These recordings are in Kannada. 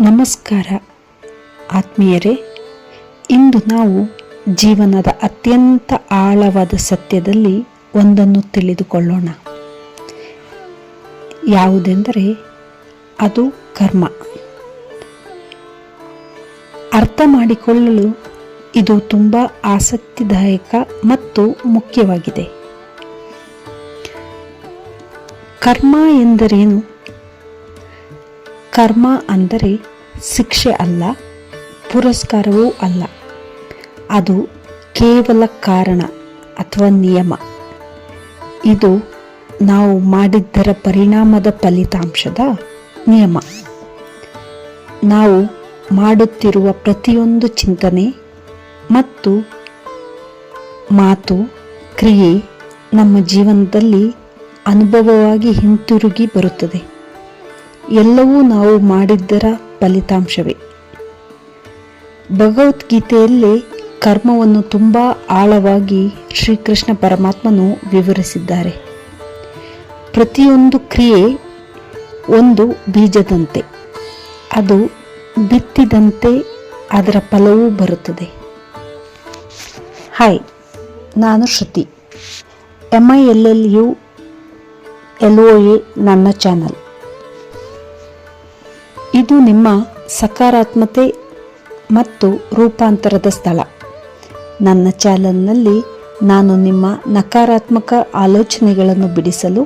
ನಮಸ್ಕಾರ. ಆತ್ಮೀಯರೇ, ಇಂದು ನಾವು ಜೀವನದ ಅತ್ಯಂತ ಆಳವಾದ ಸತ್ಯದಲ್ಲಿ ಒಂದನ್ನು ತಿಳಿದುಕೊಳ್ಳೋಣ. ಯಾವುದೆಂದರೆ, ಅದು ಕರ್ಮ. ಅರ್ಥ ಮಾಡಿಕೊಳ್ಳಲು ಇದು ತುಂಬ ಆಸಕ್ತಿದಾಯಕ ಮತ್ತು ಮುಖ್ಯವಾಗಿದೆ. ಕರ್ಮ ಎಂದರೇನು? ಕರ್ಮ ಅಂದರೆ ಶಿಕ್ಷೆ ಅಲ್ಲ, ಪುರಸ್ಕಾರವೂ ಅಲ್ಲ. ಅದು ಕೇವಲ ಕಾರಣ ಅಥವಾ ನಿಯಮ. ಇದು ನಾವು ಮಾಡಿದ್ದರ ಪರಿಣಾಮದ ಫಲಿತಾಂಶದ ನಿಯಮ. ನಾವು ಮಾಡುತ್ತಿರುವ ಪ್ರತಿಯೊಂದು ಚಿಂತನೆ ಮತ್ತು ಮಾತು, ಕ್ರಿಯೆ ನಮ್ಮ ಜೀವನದಲ್ಲಿ ಅನುಭವವಾಗಿ ಹಿಂತಿರುಗಿ ಬರುತ್ತದೆ. ಎಲ್ಲವೂ ನಾವು ಮಾಡಿದ್ದರ ಫಲಿತಾಂಶವೇ. ಭಗವದ್ಗೀತೆಯಲ್ಲಿ ಕರ್ಮವನ್ನು ತುಂಬ ಆಳವಾಗಿ ಶ್ರೀಕೃಷ್ಣ ಪರಮಾತ್ಮನು ವಿವರಿಸಿದ್ದಾರೆ. ಪ್ರತಿಯೊಂದು ಕ್ರಿಯೆ ಒಂದು ಬೀಜದಂತೆ, ಅದು ಬಿತ್ತಿದಂತೆ ಅದರ ಫಲವೂ ಬರುತ್ತದೆ. ಹಾಯ್, ನಾನು Shruti. M I L L U L O A ನನ್ನ ಚಾನಲ್. ಇದು ನಿಮ್ಮ ಸಕಾರಾತ್ಮತೆ ಮತ್ತು ರೂಪಾಂತರದ ಸ್ಥಳ. ನನ್ನ ಚಾನಲ್ನಲ್ಲಿ ನಾನು ನಿಮ್ಮ ನಕಾರಾತ್ಮಕ ಆಲೋಚನೆಗಳನ್ನು ಬಿಡಿಸಲು,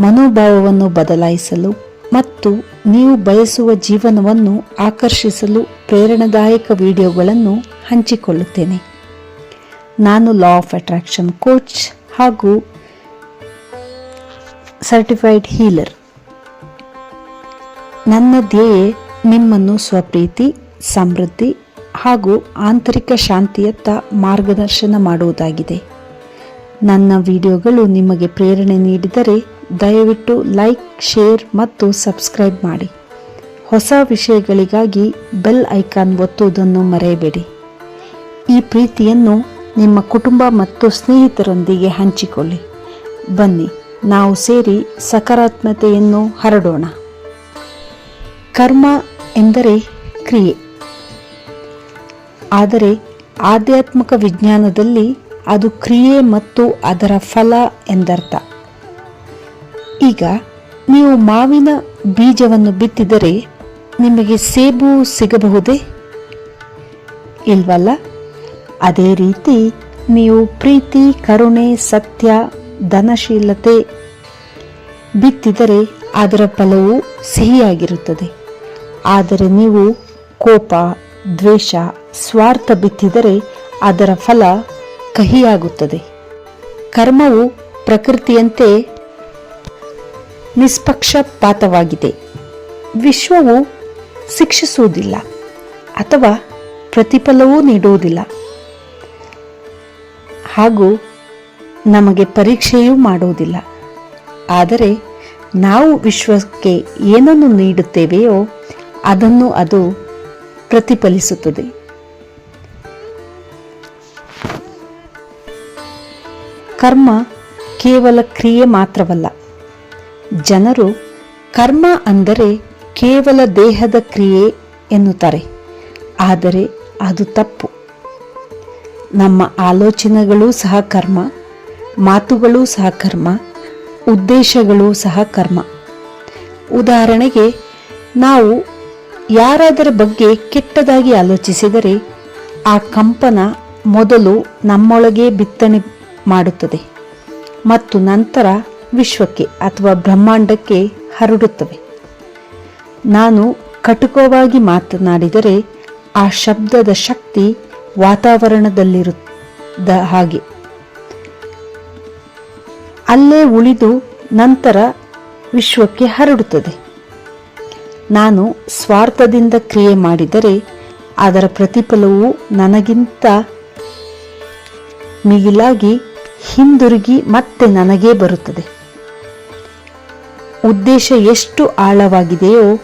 ಮನೋಭಾವವನ್ನು ಬದಲಾಯಿಸಲು ಮತ್ತು ನೀವು ಬಯಸುವ ಜೀವನವನ್ನು ಆಕರ್ಷಿಸಲು ಪ್ರೇರಣಾದಾಯಕ ವಿಡಿಯೋಗಳನ್ನು ಹಂಚಿಕೊಳ್ಳುತ್ತೇನೆ. ನಾನು ಲಾ ಆಫ್ ಅಟ್ರಾಕ್ಷನ್ ಕೋಚ್ ಹಾಗೂ ಸರ್ಟಿಫೈಡ್ ಹೀಲರ್. ನನ್ನ ಧ್ಯೇಯ ನಿಮ್ಮನ್ನು ಸ್ವಪ್ರೀತಿ, ಸಮೃದ್ಧಿ ಹಾಗೂ ಆಂತರಿಕ ಶಾಂತಿಯತ್ತ ಮಾರ್ಗದರ್ಶನ ಮಾಡುವುದಾಗಿದೆ. ನನ್ನ ವಿಡಿಯೋಗಳು ನಿಮಗೆ ಪ್ರೇರಣೆ ನೀಡಿದರೆ ದಯವಿಟ್ಟು ಲೈಕ್, ಶೇರ್ ಮತ್ತು ಸಬ್ಸ್ಕ್ರೈಬ್ ಮಾಡಿ. ಹೊಸ ವಿಷಯಗಳಿಗಾಗಿ ಬೆಲ್ ಐಕಾನ್ ಒತ್ತುವುದನ್ನು ಮರೆಯಬೇಡಿ. ಈ ಪ್ರೀತಿಯನ್ನು ನಿಮ್ಮ ಕುಟುಂಬ ಮತ್ತು ಸ್ನೇಹಿತರೊಂದಿಗೆ ಹಂಚಿಕೊಳ್ಳಿ. ಬನ್ನಿ, ನಾವು ಸೇರಿ ಸಕಾರಾತ್ಮತೆಯನ್ನು ಹರಡೋಣ. ಕರ್ಮ ಎಂದರೆ ಕ್ರಿಯೆ. ಆದರೆ ಆಧ್ಯಾತ್ಮಿಕ ವಿಜ್ಞಾನದಲ್ಲಿ ಅದು ಕ್ರಿಯೆ ಮತ್ತು ಅದರ ಫಲ ಎಂದರ್ಥ. ಈಗ ನೀವು ಮಾವಿನ ಬೀಜವನ್ನು ಬಿತ್ತಿದರೆ ನಿಮಗೆ ಸೇಬು ಸಿಗಬಹುದೇ? ಇಲ್ವಲ್ಲ? ಅದೇ ರೀತಿ ನೀವು ಪ್ರೀತಿ, ಕರುಣೆ, ಸತ್ಯ, ಧನಶೀಲತೆ ಬಿತ್ತಿದರೆ ಅದರ ಫಲವು ಸಿಹಿಯಾಗಿರುತ್ತದೆ. ಆದರೆ ನೀವು ಕೋಪ, ದ್ವೇಷ, ಸ್ವಾರ್ಥ ಬಿತ್ತಿದರೆ ಅದರ ಫಲ ಕಹಿಯಾಗುತ್ತದೆ. ಕರ್ಮವು ಪ್ರಕೃತಿಯಂತೆ ನಿಷ್ಪಕ್ಷಪಾತವಾಗಿದೆ. ವಿಶ್ವವು ಶಿಕ್ಷಿಸುವುದಿಲ್ಲ ಅಥವಾ ಪ್ರತಿಫಲವೂ ನೀಡುವುದಿಲ್ಲ. ಹಾಗೂ ನಮಗೆ ಪರೀಕ್ಷೆಯೂ ಮಾಡುವುದಿಲ್ಲ. ಆದರೆ ನಾವು ವಿಶ್ವಕ್ಕೆ ಏನನ್ನು ನೀಡುತ್ತೇವೆಯೋ ಅದನ್ನು ಅದು ಪ್ರತಿಫಲಿಸುತ್ತದೆ. ಕರ್ಮ ಕೇವಲ ಕ್ರಿಯೆ ಮಾತ್ರವಲ್ಲ. ಜನರು ಕರ್ಮ ಅಂದರೆ ಕೇವಲ ದೇಹದ ಕ್ರಿಯೆ ಎನ್ನುತ್ತಾರೆ. ಆದರೆ ಅದು ತಪ್ಪು. ನಮ್ಮ ಆಲೋಚನೆಗಳು ಸಹ ಕರ್ಮ, ಮಾತುಗಳೂ ಸಹ ಕರ್ಮ, ಉದ್ದೇಶಗಳು ಸಹ ಕರ್ಮ. ಉದಾಹರಣೆಗೆ ನಾವು ಯಾರಾದರ ಬಗ್ಗೆ ಕೆಟ್ಟದಾಗಿ ಆಲೋಚಿಸಿದರೆ ಆ ಕಂಪನ ಮೊದಲು ನಮ್ಮೊಳಗೆ ಬಿತ್ತನೆ ಮಾಡುತ್ತದೆ ಮತ್ತು ನಂತರ ವಿಶ್ವಕ್ಕೆ ಅಥವಾ ಬ್ರಹ್ಮಾಂಡಕ್ಕೆ ಹರಡುತ್ತವೆ ನಾನು ಕಟುಕವಾಗಿ ಮಾತನಾಡಿದರೆ ಆ ಶಬ್ದದ ಶಕ್ತಿ ವಾತಾವರಣದಲ್ಲಿರುತ್ತ ಹಾಗೆ. ಅಲ್ಲೇ ಉಳಿದು ನಂತರ ವಿಶ್ವಕ್ಕೆ ಹರಡುತ್ತದೆ. ನಾನು ಸ್ವಾರ್ಥದಿಂದ ಕ್ರಿಯೆ ಮಾಡಿದರೆ ಅದರ ಪ್ರತಿಫಲವು ನನಗಿಂತ ಮಿಗಿಲಾಗಿ ಹಿಂದಿರುಗಿ ಮತ್ತೆ ನನಗೇ ಬರುತ್ತದೆ. ಉದ್ದೇಶ ಎಷ್ಟು ಆಳವಾಗಿದೆಯೋ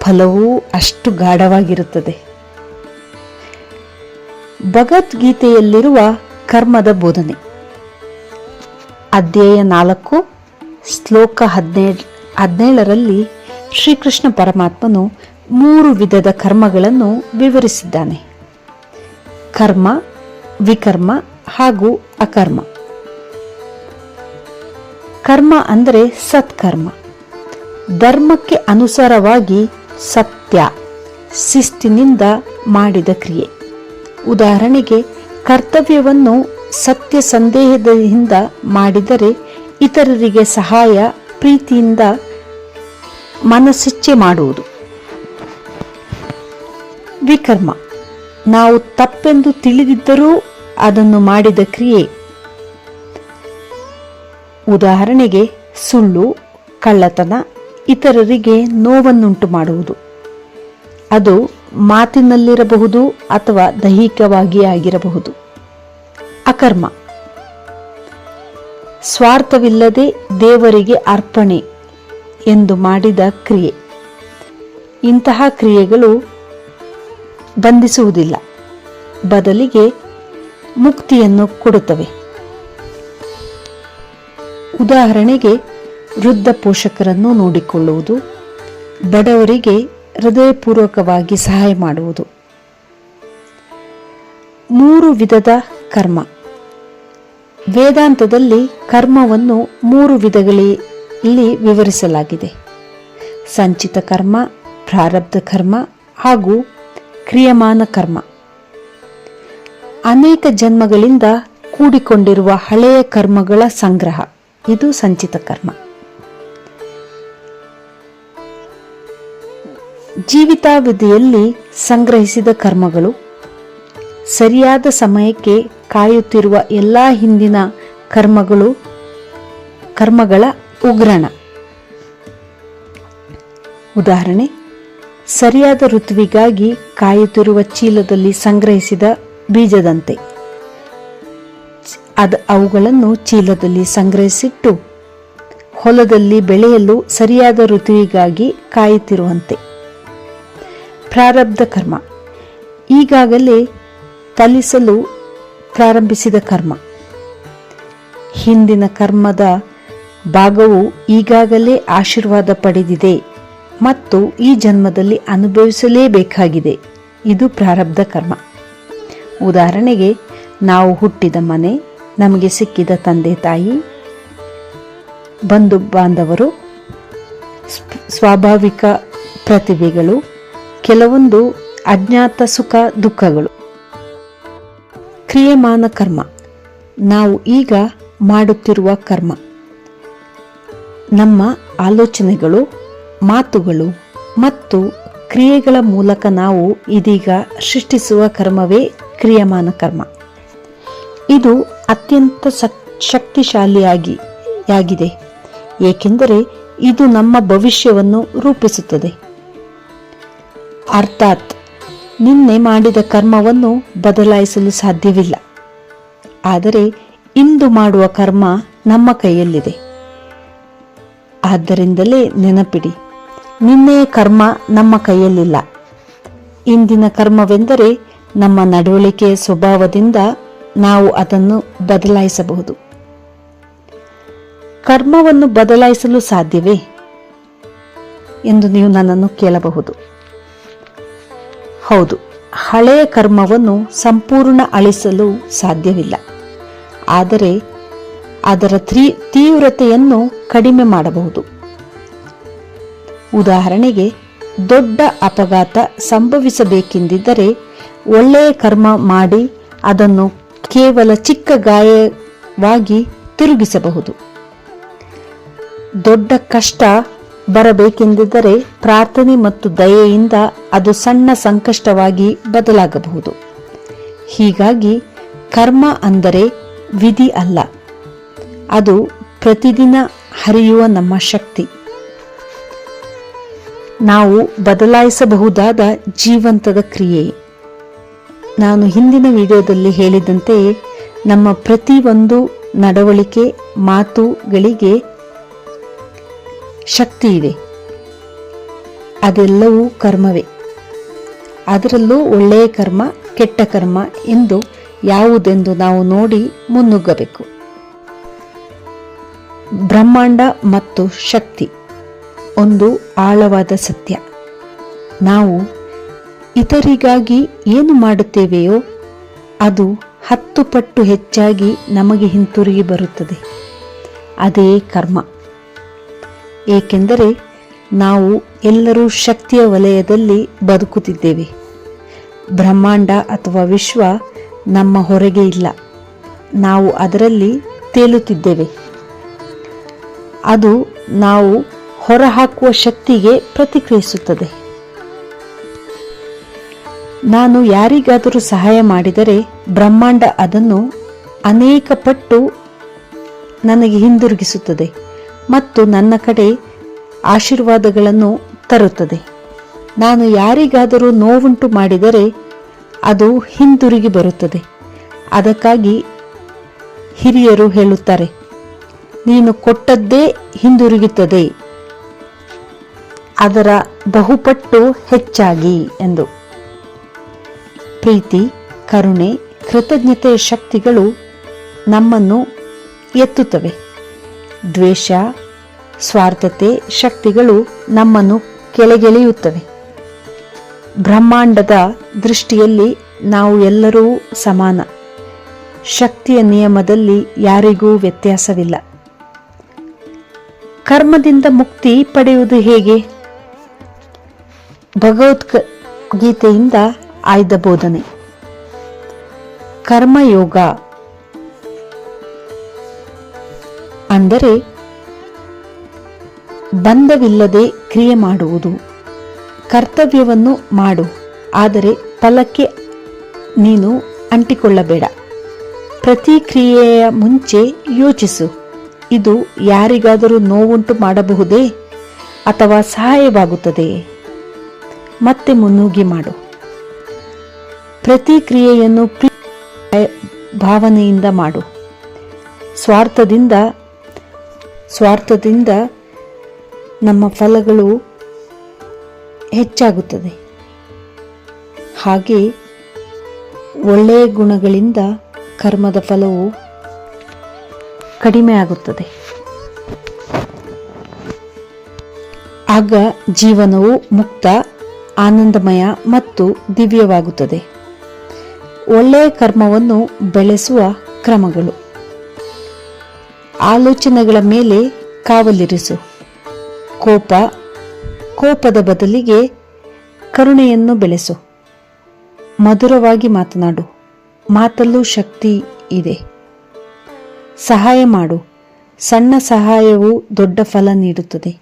ಫಲವೂ ಅಷ್ಟು ಗಾಢವಾಗಿರುತ್ತದೆ. ಭಗವದ್ಗೀತೆಯಲ್ಲಿರುವ ಕರ್ಮದ ಬೋಧನೆ. ಅಧ್ಯಾಯ ನಾಲ್ಕು, ಶ್ಲೋಕ ಹದಿನೇಳು, ಹದಿನೇಳರಲ್ಲಿ ಶ್ರೀಕೃಷ್ಣ ಪರಮಾತ್ಮನು ಮೂರು ವಿಧದ ಕರ್ಮಗಳನ್ನು ವಿವರಿಸಿದ್ದಾನೆ. ಕರ್ಮ, ವಿಕರ್ಮ ಹಾಗೂ ಅಕರ್ಮ. ಕರ್ಮ ಅಂದರೆ ಸತ್ಕರ್ಮ. ಧರ್ಮಕ್ಕೆ ಅನುಸಾರವಾಗಿ ಸತ್ಯ, ಶಿಸ್ತಿನಿಂದ ಮಾಡಿದ ಕ್ರಿಯೆ. ಉದಾಹರಣೆಗೆ, ಕರ್ತವ್ಯವನ್ನು ಸತ್ಯ ಸಂದೇಹದಿಂದ ಮಾಡಿದರೆ ಇತರರಿಗೆ ಸಹಾಯ, ಪ್ರೀತಿಯಿಂದ ಮನಸ್ಸಿಚ್ಛೆ ಮಾಡುವುದು. ವಿಕರ್ಮ, ನಾವು ತಪ್ಪೆಂದು ತಿಳಿದಿದ್ದರೂ ಅದನ್ನು ಮಾಡಿದ ಕ್ರಿಯೆ. ಉದಾಹರಣೆಗೆ, ಸುಳ್ಳು, ಕಳ್ಳತನ ಇತರರಿಗೆ ನೋವನ್ನುಂಟು ಮಾಡುವುದು. ಅದು ಮಾತಿನಲ್ಲಿರಬಹುದು ಅಥವಾ ದೈಹಿಕವಾಗಿ ಆಗಿರಬಹುದು ಅಕರ್ಮ, ಸ್ವಾರ್ಥವಿಲ್ಲದೆ ದೇವರಿಗೆ ಅರ್ಪಣೆ. ಎಂದು ಮಾಡಿದ ಕ್ರಿಯೆ. ಇಂತಹ ಕ್ರಿಯೆಗಳು ಬಂಧಿಸುವುದಿಲ್ಲ. ಬದಲಿಗೆ ಮುಕ್ತಿಯನ್ನು ಕೊಡುತ್ತವೆ. ಉದಾಹರಣೆಗೆ, ವೃದ್ಧ ಪೋಷಕರನ್ನು ನೋಡಿಕೊಳ್ಳುವುದು, ಬಡವರಿಗೆ ಹೃದಯಪೂರ್ವಕವಾಗಿ ಸಹಾಯ ಮಾಡುವುದು. ಮೂರು ವಿಧದ ಕರ್ಮ. ವೇದಾಂತದಲ್ಲಿ ಕರ್ಮವನ್ನು ಮೂರು ವಿಧಗಳಲ್ಲಿ ವಿವರಿಸಲಾಗಿದೆ. ಸಂಚಿತ ಕರ್ಮ, ಪ್ರಾರಬ್ಧ ಕರ್ಮ ಹಾಗೂ ಕ್ರಿಯಮಾನ ಕರ್ಮ. ಅನೇಕ ಜನ್ಮಗಳಿಂದ ಕೂಡಿಕೊಂಡಿರುವ ಹಳೆಯ ಕರ್ಮಗಳ ಸಂಗ್ರಹ. ಇದು ಸಂಚಿತ ಕರ್ಮ. ಜೀವಿತಾವಧಿಯಲ್ಲಿ ಸಂಗ್ರಹಿಸಿದ ಕರ್ಮಗಳು. ಸರಿಯಾದ ಸಮಯಕ್ಕೆ ಕಾಯುತ್ತಿರುವ ಎಲ್ಲ ಹಿಂದಿನ ಕರ್ಮಗಳು ಕರ್ಮಗಳ ಉಗ್ರಣ. ಉದಾಹರಣೆ, ಸರಿಯಾದ ಋತುವಿಗಾಗಿ ಕಾಯುತ್ತಿರುವ ಚೀಲದಲ್ಲಿ ಸಂಗ್ರಹಿಸಿದ ಬೀಜದಂತೆ. ಅದ ಅವುಗಳನ್ನು ಚೀಲದಲ್ಲಿ ಸಂಗ್ರಹಿಸಿಟ್ಟು, ಹೊಲದಲ್ಲಿ ಬೆಳೆಯಲು ಸರಿಯಾದ ಋತುವಿಗಾಗಿ ಕಾಯುತ್ತಿರುವಂತೆ. ಪ್ರಾರಬ್ಧ ಕರ್ಮ, ಈಗಾಗಲೇ ತಲಿಸಲು ಪ್ರಾರಂಭಿಸಿದ ಕರ್ಮ. ಹಿಂದಿನ ಕರ್ಮದ ಭಾಗವು ಈಗಾಗಲೇ ಆಶೀರ್ವಾದ ಪಡೆದಿದೆ ಮತ್ತು ಈ ಜನ್ಮದಲ್ಲಿ ಅನುಭವಿಸಲೇಬೇಕಾಗಿದೆ. ಇದು ಪ್ರಾರಬ್ಧ ಕರ್ಮ. ಉದಾಹರಣೆಗೆ, ನಾವು ಹುಟ್ಟಿದ ಮನೆ, ನಮಗೆ ಸಿಕ್ಕಿದ ತಂದೆ ತಾಯಿ, ಬಂಧು ಬಾಂಧವರು ಸ್ವಾಭಾವಿಕ ಪ್ರತಿಭೆಗಳು, ಕೆಲವೊಂದು ಅಜ್ಞಾತ ಸುಖ ದುಃಖಗಳು. ಕ್ರಿಯಮಾನ ಕರ್ಮ. ನಾವು ಈಗ ಮಾಡುತ್ತಿರುವ ಕರ್ಮ. ನಮ್ಮ ಆಲೋಚನೆಗಳು, ಮಾತುಗಳು ಮತ್ತು ಕ್ರಿಯೆಗಳ ಮೂಲಕ ನಾವು ಇದೀಗ ಸೃಷ್ಟಿಸುವ ಕರ್ಮವೇ ಕ್ರಿಯಮಾನ ಕರ್ಮ. ಇದು ಅತ್ಯಂತ ಶಕ್ತಿಶಾಲಿಯಾಗಿ ಯಾಗಿದೆ ಏಕೆಂದರೆ ಇದು ನಮ್ಮ ಭವಿಷ್ಯವನ್ನು ರೂಪಿಸುತ್ತದೆ. ಅರ್ಥಾತ್ ನಿನ್ನೆ ಮಾಡಿದ ಕರ್ಮವನ್ನು ಬದಲಾಯಿಸಲು ಸಾಧ್ಯವಿಲ್ಲ. ಆದರೆ ಇಂದು ಮಾಡುವ ಕರ್ಮ ನಮ್ಮ ಕೈಯಲ್ಲಿದೆ. ಆದ್ದರಿಂದಲೇ ನೆನಪಿಡಿ, ನಿನ್ನೆಯ ಕರ್ಮ ನಮ್ಮ ಕೈಯಲ್ಲಿಲ್ಲ. ಇಂದಿನ ಕರ್ಮವೆಂದರೆ ನಮ್ಮ ನಡವಳಿಕೆಯ ಸ್ವಭಾವದಿಂದ ನಾವು ಅದನ್ನು ಬದಲಾಯಿಸಬಹುದು. ಕರ್ಮವನ್ನು ಬದಲಾಯಿಸಲು ಸಾಧ್ಯವೇ ಎಂದು ನೀವು ನನ್ನನ್ನು ಕೇಳಬಹುದು. ಹೌದು, ಹಳೆಯ ಕರ್ಮವನ್ನು ಸಂಪೂರ್ಣ ಅಳಿಸಲು ಸಾಧ್ಯವಿಲ್ಲ. ಆದರೆ ಅದರ ತೀ ತೀವ್ರತೆಯನ್ನು ಕಡಿಮೆ ಮಾಡಬಹುದು. ಉದಾಹರಣೆಗೆ, ದೊಡ್ಡ ಅಪಘಾತ ಸಂಭವಿಸಬೇಕೆಂದಿದ್ದರೆ ಒಳ್ಳೆಯ ಕರ್ಮ ಮಾಡಿ ಅದನ್ನು ಕೇವಲ ಚಿಕ್ಕ ಗಾಯವಾಗಿ ತಿರುಗಿಸಬಹುದು. ದೊಡ್ಡ ಕಷ್ಟ ಬರಬೇಕೆಂದಿದ್ದರೆ ಪ್ರಾರ್ಥನೆ ಮತ್ತು ದಯೆಯಿಂದ ಅದು ಸಣ್ಣ ಸಂಕಷ್ಟವಾಗಿ ಬದಲಾಗಬಹುದು. ಹೀಗಾಗಿ ಕರ್ಮ ಅಂದರೆ ವಿಧಿ ಅಲ್ಲ. ಅದು ಪ್ರತಿದಿನ ಹರಿಯುವ ನಮ್ಮ ಶಕ್ತಿ. ನಾವು ಬದಲಾಯಿಸಬಹುದಾದ ಜೀವಂತದ ಕ್ರಿಯೆ. ನಾನು ಹಿಂದಿನ ವಿಡಿಯೋದಲ್ಲಿ ಹೇಳಿದಂತೆ ನಮ್ಮ ಪ್ರತಿಯೊಂದು ನಡವಳಿಕೆ, ಮಾತುಗಳಿಗೆ ಶಕ್ತಿ ಇದೆ. ಅದೆಲ್ಲವೂ ಕರ್ಮವೇ. ಅದರಲ್ಲೂ ಒಳ್ಳೆಯ ಕರ್ಮ, ಕೆಟ್ಟ ಕರ್ಮ ಎಂದು ಯಾವುದೆಂದು ನಾವು ನೋಡಿ ಮುನ್ನುಗ್ಗಬೇಕು. ಬ್ರಹ್ಮಾಂಡ ಮತ್ತು ಶಕ್ತಿ, ಒಂದು ಆಳವಾದ ಸತ್ಯ. ನಾವು ಇತರಿಗಾಗಿ ಏನು ಮಾಡುತ್ತೇವೆಯೋ, ಅದು ಹತ್ತು ಪಟ್ಟು ಹೆಚ್ಚಾಗಿ ನಮಗೆ ಹಿಂತಿರುಗಿ ಬರುತ್ತದೆ. ಅದೇ ಕರ್ಮ. ಏಕೆಂದರೆ ನಾವು ಎಲ್ಲರೂ ಶಕ್ತಿಯ ವಲಯದಲ್ಲಿ ಬದುಕುತ್ತಿದ್ದೇವೆ. ಬ್ರಹ್ಮಾಂಡ ಅಥವಾ ವಿಶ್ವ ನಮ್ಮ ಹೊರಗೆ ಇಲ್ಲ. ನಾವು ಅದರಲ್ಲಿ ತೇಲುತ್ತಿದ್ದೇವೆ. ಅದು ನಾವು ಹೊರಹಾಕುವ ಶಕ್ತಿಗೆ ಪ್ರತಿಕ್ರಿಯಿಸುತ್ತದೆ. ನಾನು ಯಾರಿಗಾದರೂ ಸಹಾಯ ಮಾಡಿದರೆ ಬ್ರಹ್ಮಾಂಡ ಅದನ್ನು ಅನೇಕ ಪಟ್ಟು ನನಗೆ ಹಿಂದಿರುಗಿಸುತ್ತದೆ ಮತ್ತು ನನ್ನ ಕಡೆ ಆಶೀರ್ವಾದಗಳನ್ನು ತರುತ್ತದೆ. ನಾನು ಯಾರಿಗಾದರೂ ನೋವುಂಟು ಮಾಡಿದರೆ ಅದು ಹಿಂದಿರುಗಿ ಬರುತ್ತದೆ. ಅದಕ್ಕಾಗಿ ಹಿರಿಯರು ಹೇಳುತ್ತಾರೆ ನೀನು ಕೊಟ್ಟದ್ದೇ ಹಿಂದಿರುಗುತ್ತದೆ. ಅದರ ಬಹುಪಟ್ಟು ಹೆಚ್ಚಾಗಿ ಎಂದು. ಪ್ರೀತಿ, ಕರುಣೆ ಕೃತಜ್ಞತೆಯ ಶಕ್ತಿಗಳು ನಮ್ಮನ್ನು ಎತ್ತುತ್ತವೆ. ದ್ವೇಷ, ಸ್ವಾರ್ಥತೆ ಶಕ್ತಿಗಳು ನಮ್ಮನ್ನು ಕೆಳಗೆಳೆಯುತ್ತವೆ. ಬ್ರಹ್ಮಾಂಡದ ದೃಷ್ಟಿಯಲ್ಲಿ ನಾವು ಎಲ್ಲರೂ ಸಮಾನ. ಶಕ್ತಿಯ ನಿಯಮದಲ್ಲಿ ಯಾರಿಗೂ ವ್ಯತ್ಯಾಸವಿಲ್ಲ. ಕರ್ಮದಿಂದ ಮುಕ್ತಿ ಪಡೆಯುವುದು ಹೇಗೆ? ಭಗವದ್ ಗೀತೆಯಿಂದ ಆಯ್ದ ಬೋಧನೆ. ಕರ್ಮಯೋಗ. ಅಂದರೆ ಬಂಧವಿಲ್ಲದೆ ಕ್ರಿಯೆ ಮಾಡುವುದು. ಕರ್ತವ್ಯವನ್ನು ಮಾಡು, ಆದರೆ ಫಲಕ್ಕೆ ನೀನು ಅಂಟಿಕೊಳ್ಳಬೇಡ. ಪ್ರತಿ ಕ್ರಿಯೆಯ ಮುಂಚೆ ಯೋಚಿಸು. ಇದು ಯಾರಿಗಾದರೂ ನೋವುಂಟು ಮಾಡಬಹುದೇ ಅಥವಾ ಸಹಾಯವಾಗುತ್ತದೆ? ಮತ್ತೆ ಮುನ್ನುಗ್ಗಿ ಮಾಡು. ಪ್ರತಿಕ್ರಿಯೆಯನ್ನು ಭಾವನೆಯಿಂದ ಮಾಡು. ಸ್ವಾರ್ಥದಿಂದ ಸ್ವಾರ್ಥದಿಂದ ನಮ್ಮ ಫಲಗಳು ಹೆಚ್ಚಾಗುತ್ತದೆ. ಹಾಗೆ ಒಳ್ಳೆಯ ಗುಣಗಳಿಂದ ಕರ್ಮದ ಫಲವು ಕಡಿಮೆ ಆಗುತ್ತದೆ. ಆಗ ಜೀವನವು ಮುಕ್ತ, ಆನಂದಮಯ ಮತ್ತು ದಿವ್ಯವಾಗುತ್ತದೆ. ಒಳ್ಳೆಯ ಕರ್ಮವನ್ನು ಬೆಳೆಸುವ ಕ್ರಮಗಳು. ಆಲೋಚನೆಗಳ ಮೇಲೆ ಕಾವಲಿರಿಸು. ಕೋಪ, ಕೋಪದ ಬದಲಿಗೆ ಕರುಣೆಯನ್ನು ಬೆಳೆಸು. ಮಧುರವಾಗಿ ಮಾತನಾಡು. ಮಾತಲ್ಲೂ ಶಕ್ತಿ ಇದೆ. ಸಹಾಯ ಮಾಡು. ಸಣ್ಣ ಸಹಾಯವು ದೊಡ್ಡ ಫಲ ನೀಡುತ್ತದೆ.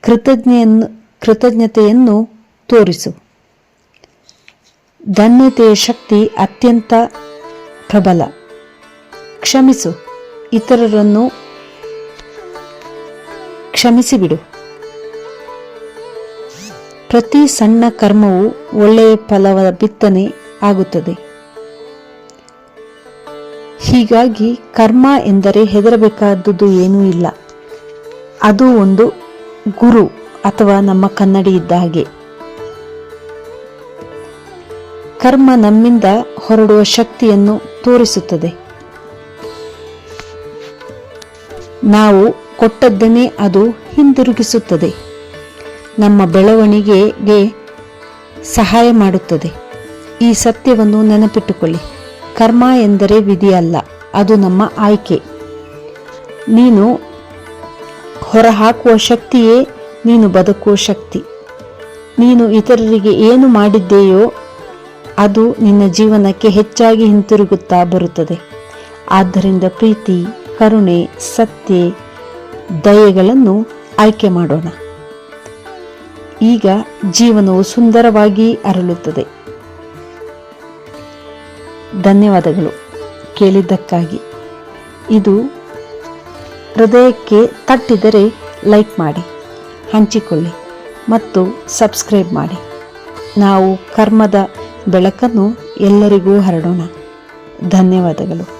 ಕೃತಜ್ಞೆಯನ್ನು ಕೃತಜ್ಞತೆಯನ್ನು ತೋರಿಸು. ಧನ್ಯತೆಯ ಶಕ್ತಿ ಅತ್ಯಂತ ಪ್ರಬಲ. ಕ್ಷಮಿಸು. ಇತರರನ್ನು ಕ್ಷಮಿಸಿಬಿಡು. ಪ್ರತಿ ಸಣ್ಣ ಕರ್ಮವು ಒಳ್ಳೆಯ ಫಲವ ಬಿತ್ತನೆ ಆಗುತ್ತದೆ. ಹೀಗಾಗಿ ಕರ್ಮ ಎಂದರೆ ಹೆದರಬೇಕಾದದ್ದು ಏನೂ ಇಲ್ಲ. ಅದು ಒಂದು ಗುರು ಅಥವಾ ನಮ್ಮ ಕನ್ನಡಿ ಇದ್ದ ಹಾಗೆ. ಕರ್ಮ ನಮ್ಮಿಂದ ಹೊರಡುವ ಶಕ್ತಿಯನ್ನು ತೋರಿಸುತ್ತದೆ. ನಾವು ಕೊಟ್ಟದ್ದನ್ನೇ ಅದು ಹಿಂದಿರುಗಿಸುತ್ತದೆ. ನಮ್ಮ ಬೆಳವಣಿಗೆಗೆ ಸಹಾಯ ಮಾಡುತ್ತದೆ. ಈ ಸತ್ಯವನ್ನು ನೆನಪಿಟ್ಟುಕೊಳ್ಳಿ. ಕರ್ಮ ಎಂದರೆ ವಿಧಿಯಲ್ಲ, ಅದು ನಮ್ಮ ಆಯ್ಕೆ. ನೀನು ಹೊರಹಾಕುವ ಶಕ್ತಿಯೇ ನೀನು ಬದುಕುವ ಶಕ್ತಿ. ನೀನು ಇತರರಿಗೆ ಏನು ಮಾಡಿದ್ದೇಯೋ ಅದು ನಿನ್ನ ಜೀವನಕ್ಕೆ ಹೆಚ್ಚಾಗಿ ಹಿಂತಿರುಗುತ್ತಾ ಬರುತ್ತದೆ. ಆದ್ದರಿಂದ ಪ್ರೀತಿ, ಕರುಣೆ, ಸತ್ಯ, ದಯೆಗಳನ್ನು ಆಯ್ಕೆ ಮಾಡೋಣ. ಈಗ ಜೀವನವು ಸುಂದರವಾಗಿ ಅರಳುತ್ತದೆ. ಧನ್ಯವಾದಗಳು. ಕೇಳಿದ್ದಕ್ಕಾಗಿ. ಇದು ಹೃದಯಕ್ಕೆ ತಟ್ಟಿದರೆ ಲೈಕ್ ಮಾಡಿ, ಹಂಚಿಕೊಳ್ಳಿ ಮತ್ತು ಸಬ್ಸ್ಕ್ರೈಬ್ ಮಾಡಿ. ನಾವು ಕರ್ಮದ ಬೆಳಕನ್ನು ಎಲ್ಲರಿಗೂ ಹರಡೋಣ. ಧನ್ಯವಾದಗಳು.